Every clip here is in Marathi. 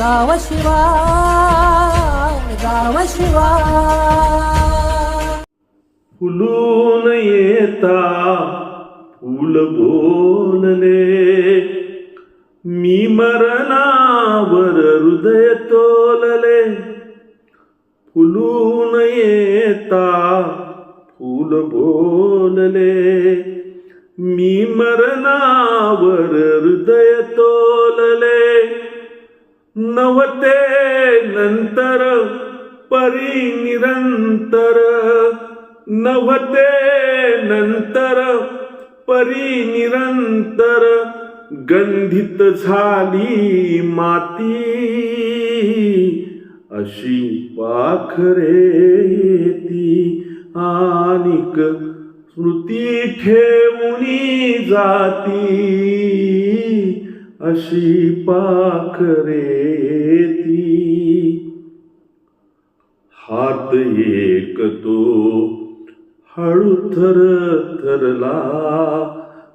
गाव शिवा गाव शिवा. फुलून येता फुल बोलले. मी मरणावर हृदय तोलले. फुलून येता फुल बोलले. मी मरणावर नवते नंतर परी निरंतर. नवते नंतर परी निरंतर. गंधित झाली माती. अशी पाखरे ती आनिक स्मृती ठेवणी जाती. अशी पाखरे ती हात एक तो हळू थर थरला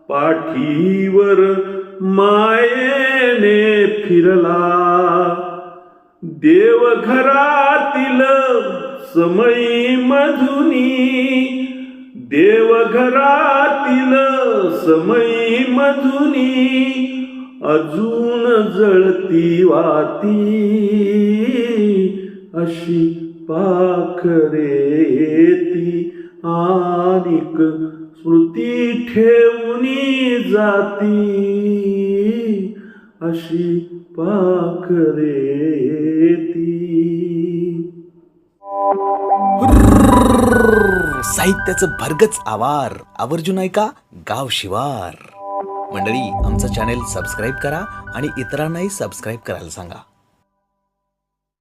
पाठीवर मायेने फिरला. देवघरातील समयी मधुनी. देवघरातील समयी मधुनी. अजून जळती वाती अशी पाखरे ती आनिक स्मृती ठेवणी जाती अशी पाखरे ती साहित्याचं भरगच आवार. आवर्जून ऐका गाव शिवार. मंडळी आमचं चॅनेल सबस्क्राईब करा आणि इतरांनाही सबस्क्राईब करायला सांगा.